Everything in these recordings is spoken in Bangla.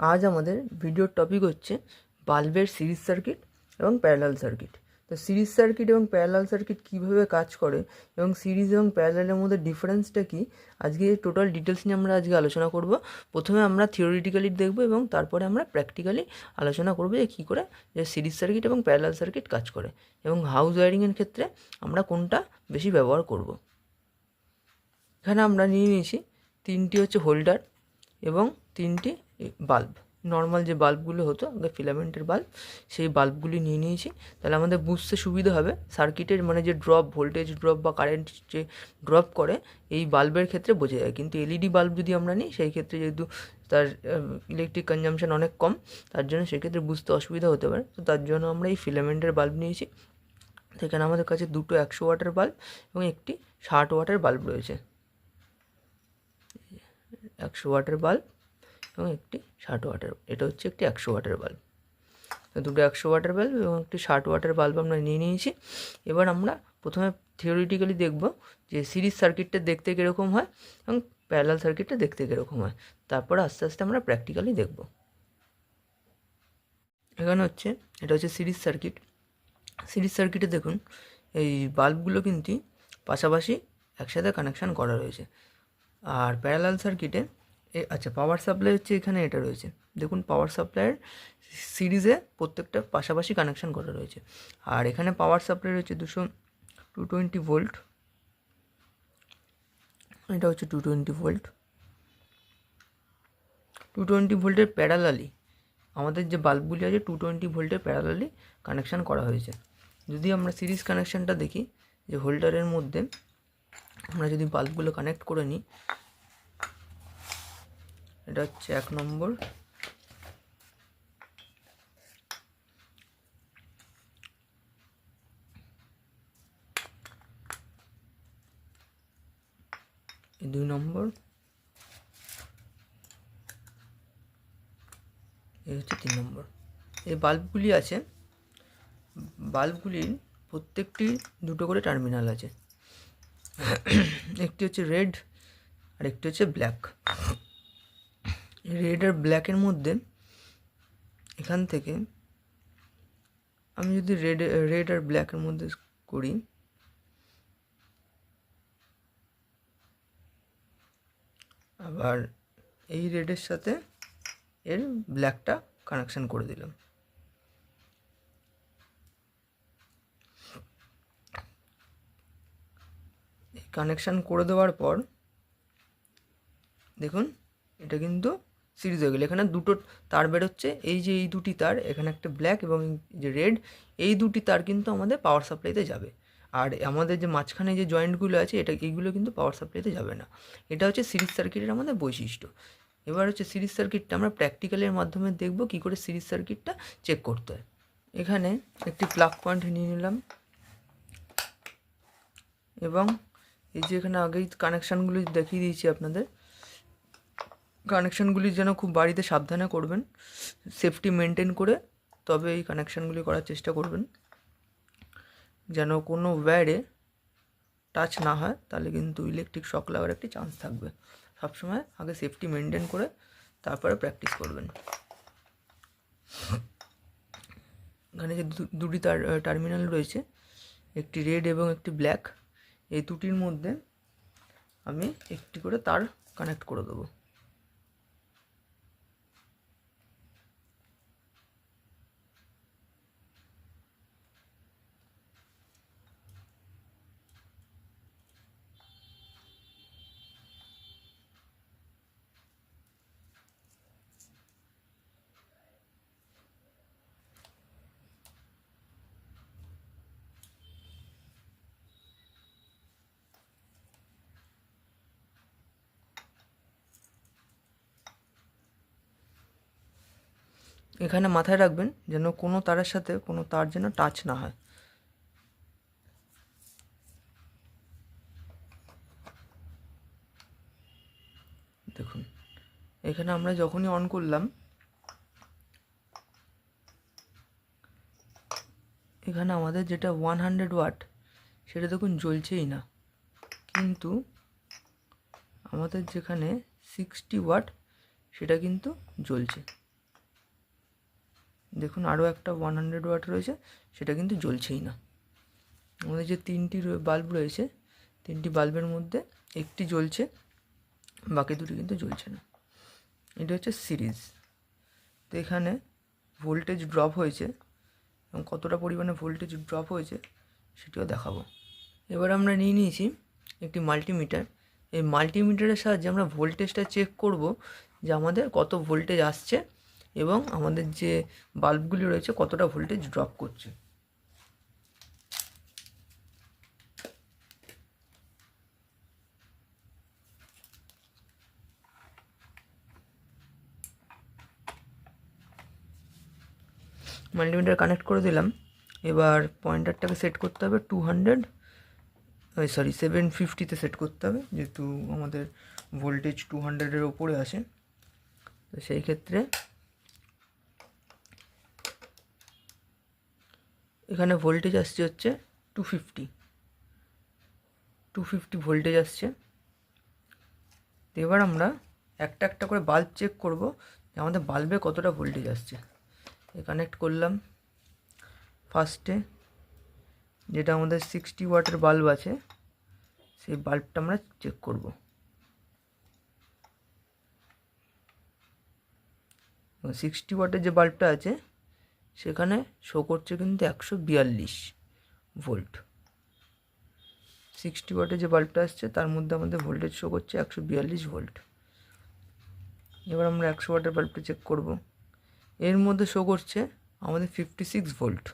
আজ আমাদের ভিডিওর টপিক হচ্ছে বাল্বের সিরিজ সার্কিট এবং প্যারালাল সার্কিট তো সিরিজ সার্কিট এবং প্যারালাল সার্কিট কীভাবে কাজ করে এবং সিরিজ এবং প্যারালালের মধ্যে ডিফারেন্সটা কী, আজকে টোটাল ডিটেলস নিয়ে আমরা আজকে আলোচনা করব। প্রথমে আমরা থিওরিটিক্যালি দেখব এবং তারপরে আমরা প্র্যাকটিক্যালি আলোচনা করব যে কী করে যে সিরিজ সার্কিট এবং প্যারালাল সার্কিট কাজ করে এবং হাউস ওয়ারিংয়ের ক্ষেত্রে আমরা কোনটা বেশি ব্যবহার করব। এখানে আমরা নিয়ে নিয়েছি তিনটি হচ্ছে হোল্ডার এবং তিনটি বাল্ব নর্মাল যে বাল্বগুলো হতো, আগে ফিলামেন্টের বাল্ব সেই বাল্বগুলি নিয়ে নিয়েছি। তাহলে আমাদের বুঝতে সুবিধা হবে সার্কিটের মানে যে ড্রপ ভোল্টেজ ড্রপ বা কারেন্ট যে ড্রপ করে, এই বাল্বের ক্ষেত্রে বোঝা যায়। কিন্তু এলইডি বাল্ব যদি আমরা নিই, সেই ক্ষেত্রে যেহেতু তার ইলেকট্রিক কনজামশন অনেক কম, তার জন্য সেক্ষেত্রে বুঝতে অসুবিধা হতে পারে। তো তার জন্য আমরা এই ফিলামেন্টের বাল্ব নিয়েছি। সেখানে আমাদের কাছে দুটো একশো ওয়াটের বাল্ব এবং একটি ষাট ওয়াটের বাল্ব রয়েছে। একশো ওয়াটের বাল্ব এবং একটি ষাট ওয়াটের, এটা হচ্ছে একটি একশো ওয়াটের বাল্ব। দুটো একশো ওয়াটের বাল্ব এবং একটি ষাট ওয়াটের বাল্ব আমরা নিয়ে নিয়েছি। এবার আমরা প্রথমে থিওরিটিক্যালি দেখব যে সিরিজ সার্কিটটা দেখতে কীরকম হয় এবং প্যারালাল সার্কিটটা দেখতে কীরকম হয়। তারপর আস্তে আস্তে আমরা প্র্যাকটিক্যালি দেখব। এখানে হচ্ছে, এটা হচ্ছে সিরিজ সার্কিট। সিরিজ সার্কিটে দেখুন, এই বাল্বগুলো কিন্তু পাশাপাশি একসাথে কানেকশান করা রয়েছে। আর প্যারালাল সার্কিটে আচ্ছা পাওয়ার সাপ্লাই হচ্ছে এখানে, এটা রয়েছে। দেখুন পাওয়ার সাপ্লাইয়ের সিরিজে প্রত্যেকটা পাশাপাশি কানেকশান করা রয়েছে। আর এখানে পাওয়ার সাপ্লাই রয়েছে দুশো টু টোয়েন্টি ভোল্ট এটা হচ্ছে two twenty volt two twenty ভোল্টের প্যারালালি আমাদের যে বাল্বগুলি আছে টু টোয়েন্টি ভোল্টের প্যারালালি কানেকশান করা হয়েছে। যদি আমরা সিরিজ কানেকশানটা দেখি, যে হোল্ডারের মধ্যে আমরা যদি বাল্বগুলো কানেক্ট করে নিই এটা হচ্ছে এক নম্বর। দুই নম্বর। এই হচ্ছে তিন নম্বর। এই বাল্বগুলি আছে। বাল্বগুলির প্রত্যেকটি দুটো করে টার্মিনাল আছে। একটি হচ্ছে রেড আর একটি হচ্ছে ব্ল্যাক। রেড আর ব্ল্যাকের মধ্যে এখান থেকে আমি যদি রেড রেড আর ব্ল্যাকের মধ্যে করি, আবার এই রেডের সাথে এর ব্ল্যাকটা কানেকশান করে দিলাম। কানেকশান করে দেওয়ার পর দেখুন, এটা কিন্তু সিরিজ হয়ে গেলো। এখানে দুটো তার বেরোচ্ছে এই যে এই দুটি তার, এখানে একটা ব্ল্যাক এবং যে রেড, এই দুটি তার কিন্তু আমাদের পাওয়ার সাপ্লাইতে যাবে। আর আমাদের যে মাঝখানে যে জয়েন্টগুলো আছে, এটা এইগুলো কিন্তু পাওয়ার সাপ্লাইতে যাবে না। এটা হচ্ছে সিরিজ সার্কিটের আমাদের বৈশিষ্ট্য। এবার হচ্ছে সিরিজ সার্কিটটা আমরা প্র্যাকটিক্যালের মাধ্যমে দেখব কী করে সিরিজ সার্কিটটা চেক করতে হয়। এখানে একটি প্লাগ পয়েন্ট নিয়ে নিলাম। এবং এই যে এখানে আগেই কানেকশানগুলো দেখিয়ে দিয়েছি আপনাদের। কানেকশানগুলি যেন খুব বাড়িতে সাবধানে করবেন। সেফটি মেনটেন করে তবে এই কানেকশানগুলি করার চেষ্টা করবেন। যেন কোনো ওয়্যারে টাচ না হয়, তাহলে কিন্তু ইলেকট্রিক শক লাগার একটি চান্স থাকবে। সবসময় আগে সেফটি মেনটেন করে তারপরে প্র্যাকটিস করবেন। এখানে যে দুটি তার টার্মিনাল রয়েছে, একটি রেড এবং একটি ব্ল্যাক এই দুটির মধ্যে আমি একটি করে তার কানেক্ট করে দেবো। এখানে মাথায় রাখবেন যেন কোনো তারের সাথে কোনো তার যেন টাচ না হয়। দেখুন, এখানে আমরা যখনই অন করলাম, এখানে আমাদের যেটা ওয়ান হান্ড্রেড ওয়াট সেটা দেখুন জ্বলছেই না। কিন্তু আমাদের যেখানে সিক্সটি ওয়াট সেটা কিন্তু জ্বলছে। দেখুন আরও একটা ওয়ান হান্ড্রেড ওয়াট রয়েছে, সেটা কিন্তু জ্বলছেই না। আমাদের যে তিনটি বাল্ব রয়েছে, তিনটি বাল্বের মধ্যে একটি জ্বলছে, বাকি দুটি কিন্তু জ্বলছে না। এটা হচ্ছে সিরিজ। তো এখানে ভোল্টেজ ড্রপ হয়েছে, এবং কতটা পরিমাণে ভোল্টেজ ড্রপ হয়েছে, সেটিও দেখাবো। এবার আমরা নিয়ে নিয়েছি একটি মাল্টিমিটার এই মাল্টিমিটারের সাহায্যে আমরা ভোল্টেজটা চেক করব যে আমাদের কত ভোল্টেজ আসছে এবং আমাদের যে বাল্বগুলি রয়েছে কতটা ভোল্টেজ ড্রপ করছে। মাল্টিমিটার কানেক্ট করে দিলাম। এবার পয়েন্টারটাকে সেট করতে হবে টু হান্ড্রেড। সরি, সেভেন ফিফটিতে সেট করতে হবে, যেহেতু আমাদের ভোল্টেজ টু হান্ড্রেডের ওপরে আসে তো সেই ক্ষেত্রে এখানে ভোল্টেজ আসছে হচ্ছে two fifty two fifty voltage আসছে। এবার আমরা একটা একটা করে বাল্ব চেক করব যে আমাদের বাল্বে কতটা ভোল্টেজ আসছে। কানেক্ট করলাম ফার্স্টে যেটা আমাদের সিক্সটি ওয়াটের বাল্ব আছে, সেই বাল্বটা আমরা চেক করব। সিক্সটি ওয়াটের যে বাল্বটা আছে সেখানে শো করছে কিন্তু একশো বিয়াল্লিশ ভোল্ট সিক্সটি ওয়াটের যে বাল্বটা আসছে, তার মধ্যে আমাদের ভোল্টেজ শো করছে একশো বিয়াল্লিশ ভোল্ট এবার আমরা একশো ওয়াটের বাল্বটা চেক করব। এর মধ্যে শো করছে আমাদের ফিফটি সিক্স ভোল্ট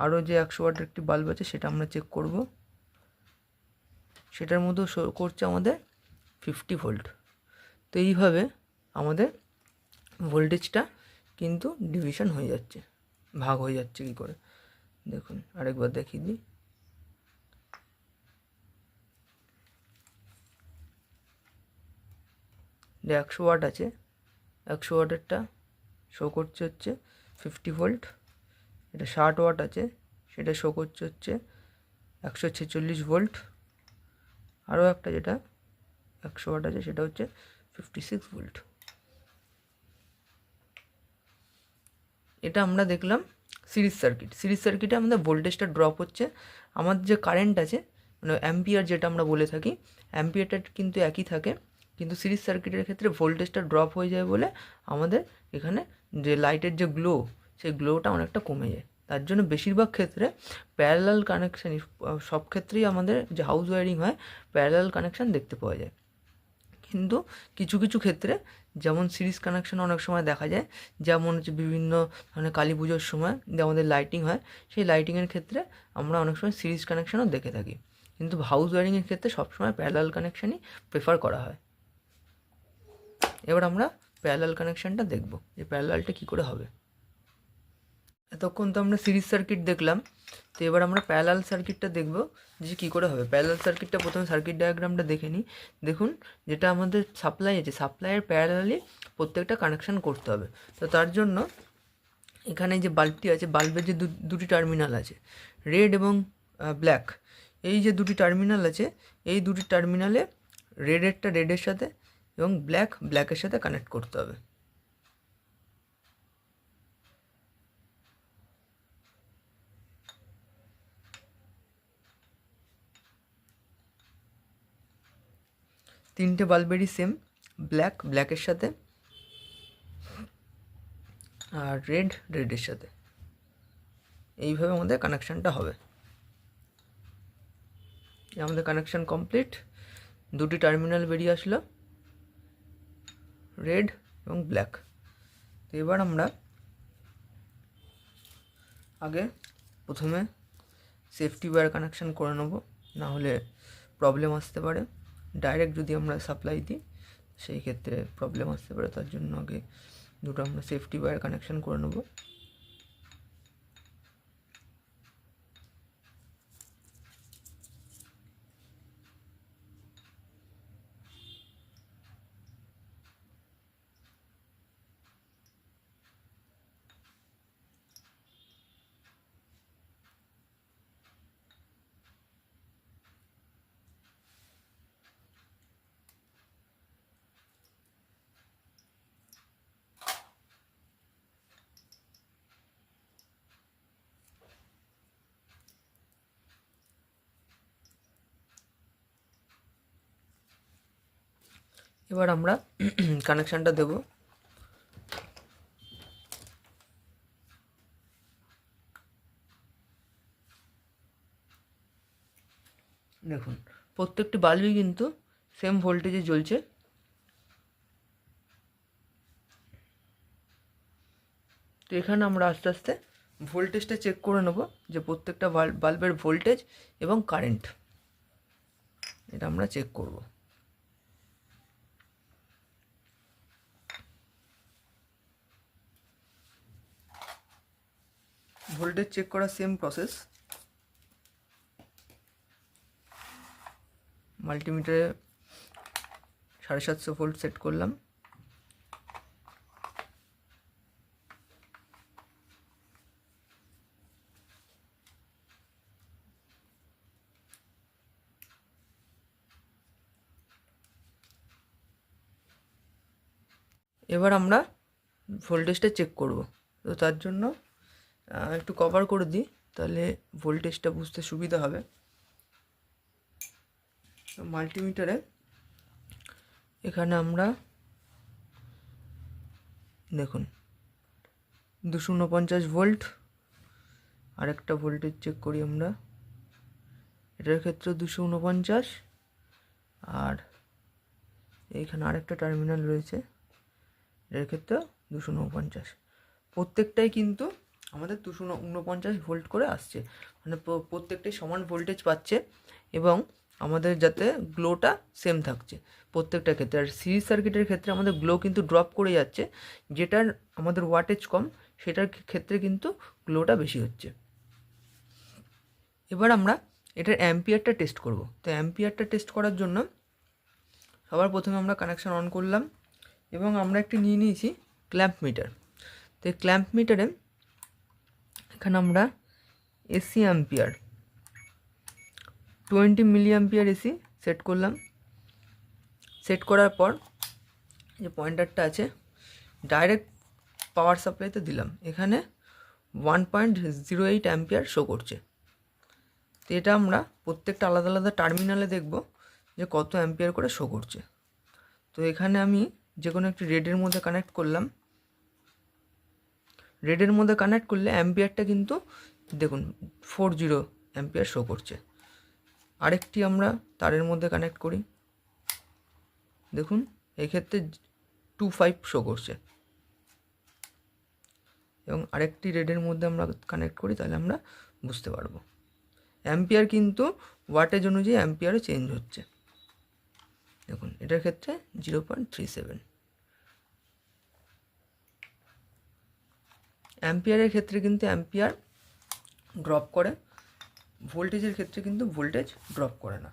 আরও যে একশো ওয়াটের একটি বাল্ব আছে, সেটা আমরা চেক করব। সেটার মধ্যেও শো করছে আমাদের ফিফটি ভোল্ট তো এইভাবে আমাদের ভোল্টেজটা কিন্তু ডিভিশন হয়ে যাচ্ছে, ভাগ হয়ে যাচ্ছে কী করে? দেখুন, আরেকবার দেখিয়ে দিই। যে একশো ওয়াট আছে, একশো ওয়াটেরটা শো করছে হচ্ছে ফিফটি ভোল্ট এটা ষাট ওয়াট আছে, সেটা শো করছে হচ্ছে একশো ছেচল্লিশ ভোল্ট আরও একটা যেটা একশো ওয়াট আছে, সেটা হচ্ছে ফিফটি সিক্স ভোল্ট এটা আমরা দেখলাম সিরিজ সার্কিট। সিরিজ সার্কিটে আমাদের ভোল্টেজটা ড্রপ হচ্ছে। আমাদের যে কারেন্ট আছে মানে অ্যাম্পিয়ার যেটা আমরা বলে থাকি অ্যাম্পিয়ারটা কিন্তু একই থাকে, কিন্তু সিরিজ সার্কিটের ক্ষেত্রে ভোল্টেজটা ড্রপ হয়ে যায় বলে আমাদের এখানে যে লাইটের যে গ্লো সেই গ্লোটা অনেকটা কমে যায়। তার জন্য বেশিরভাগ ক্ষেত্রে প্যারালাল কানেকশানই সব ক্ষেত্রেই আমাদের যে হাউস ওয়ারিং হয় প্যারালাল কানেকশান দেখতে পাওয়া যায়। কিন্তু কিছু কিছু ক্ষেত্রে যেমন সিরিজ কানেকশন অনেক সময় দেখা যায়, যেমন হচ্ছে বিভিন্ন ধরনের কালী পুজোর সময় যে আমাদের লাইটিং হয়, সেই লাইটিংয়ের ক্ষেত্রে আমরা অনেক সময় সিরিজ কানেকশনও দেখে থাকি। কিন্তু হাউস ওয়ারিংয়ের ক্ষেত্রে সবসময় প্যারালাল কানেকশানই প্রেফার করা হয়। এবার আমরা প্যারালাল কানেকশানটা দেখব যে প্যারালালটা কী করে হবে। এতক্ষণ তো আমরা সিরিজ সার্কিট দেখলাম, তো এবার আমরা প্যারালাল সার্কিটটা দেখব, যে কী করে হবে। প্যারালাল সার্কিটটা প্রথমে সার্কিট ডায়াগ্রামটা দেখে নিই। দেখুন, যেটা আমাদের সাপ্লাই আছে সাপ্লাইয়ের প্যারালালি প্রত্যেকটা কানেকশান করতে হবে। তো তার জন্য এখানে যে বাল্বটি আছে বাল্বের যে দুটি টার্মিনাল আছে রেড এবং ব্ল্যাক এই যে দুটি টার্মিনাল আছে, এই দুটি টার্মিনালে রেডেরটা রেডের সাথে এবং ব্ল্যাক ব্ল্যাকের সাথে কানেক্ট করতে হবে। তিনটে বাল্বেরই সেম ব্ল্যাক ব্ল্যাকের সাথে আর রেড রেডের সাথে। এইভাবে আমাদের কানেকশানটা হবে। আমাদের কানেকশান কমপ্লিট দুটি টার্মিনাল বেরিয়ে আসলো রেড এবং ব্ল্যাক তো এবার আমরা আগে প্রথমে সেফটি ওয়্যার কানেকশান করে নেব না হলে প্রবলেম আসতে পারে। ডাইরেক্ট যদি আমরা সাপ্লাই দিই, সেই ক্ষেত্রে প্রবলেম আসতে পারে। তার জন্য আগে দুটো আমরা সেফটি ওয়্যার কানেকশান করে নেব। এবার আমরা কানেকশানটা দেব। দেখুন, প্রত্যেকটি বাল্বই কিন্তু সেম ভোল্টেজে জ্বলছে। তো এখানে আমরা আস্তে আস্তে ভোল্টেজটা চেক করে নেব যে প্রত্যেকটা বাল্বের ভোল্টেজ এবং কারেন্ট এটা আমরা চেক করব। ভোল্টেজ চেক করা সেম প্রসেস মাল্টিমিটারে সাড়ে সাতশো ভোল্ট সেট করলাম। এবার আমরা ভোল্টেজটা চেক করব। তো তার জন্য একটু কভার করে দিই, তাহলে ভোল্টেজটা বুঝতে সুবিধা হবে। মাল্টিমিটারে এখানে আমরা দেখুন, দুশো উনপঞ্চাশ ভোল্ট আরেকটা ভোল্টেজ চেক করি আমরা। এটার ক্ষেত্রে দুশো উনপঞ্চাশ, আর এইখানে আরেকটা টার্মিনাল রয়েছে এটার ক্ষেত্রে দুশো উনপঞ্চাশ। প্রত্যেকটাই কিন্তু আমাদের দুশো উনপঞ্চাশ ভোল্ট করে আসছে। মানে প্র- প্রত্যেকটাই সমান ভোল্টেজ পাচ্ছে এবং আমাদের যাতে গ্লোটা সেম থাকছে প্রত্যেকটা ক্ষেত্রে। আর সিরিজ সার্কিটের ক্ষেত্রে আমাদের গ্লো কিন্তু ড্রপ করে যাচ্ছে, যেটার আমাদের ওয়াটেজ কম, সেটার ক্ষেত্রে কিন্তু গ্লোটা বেশি হচ্ছে। এবার আমরা এটার অ্যাম্পিয়ারটা টেস্ট করব। তো অ্যাম্পিয়ারটা টেস্ট করার জন্য সবার প্রথমে আমরা কানেকশান অন করলাম এবং আমরা একটি নিয়ে নিয়েছি ক্ল্যাম্প মিটার তো এই ক্ল্যাম্প মিটারে এখানে আমরা AC ampere twenty milli ampere AC set করলাম। সেট করার পর যে পয়েন্টারটা আছে ডাইরেক্ট পাওয়ার সাপ্লাইতে দিলাম। এখানে one point zero eight ampere show করছে। তো এটা আমরা প্রত্যেকটা আলাদা আলাদা টার্মিনালে দেখব যে কত অ্যাম্পিয়ার করে শো করছে। তো এখানে আমি যে কোনো একটি রেডের মধ্যে কানেক্ট করলাম। রেডের মধ্যে কানেক্ট করলে অ্যাম্পিয়ারটা কিন্তু, দেখুন ফোর জিরো অ্যাম্পিয়ার শো করছে। আরেকটি আমরা তারের মধ্যে কানেক্ট করি। দেখুন, এক্ষেত্রে টু ফাইভ শো করছে। এবং আরেকটি রেডের মধ্যে আমরা কানেক্ট করি, তাহলে আমরা বুঝতে পারব। অ্যাম্পিয়ার কিন্তু ওয়াটেজ অনুযায়ী অ্যাম্পিয়ারও চেঞ্জ হচ্ছে। দেখুন, এটার ক্ষেত্রে জিরো পয়েন্ট থ্রি সেভেন অ্যাম্পিয়ারের ক্ষেত্রে কিন্তু অ্যাম্পিয়ার ড্রপ করে ভোল্টেজের ক্ষেত্রে কিন্তু ভোল্টেজ ড্রপ করে না।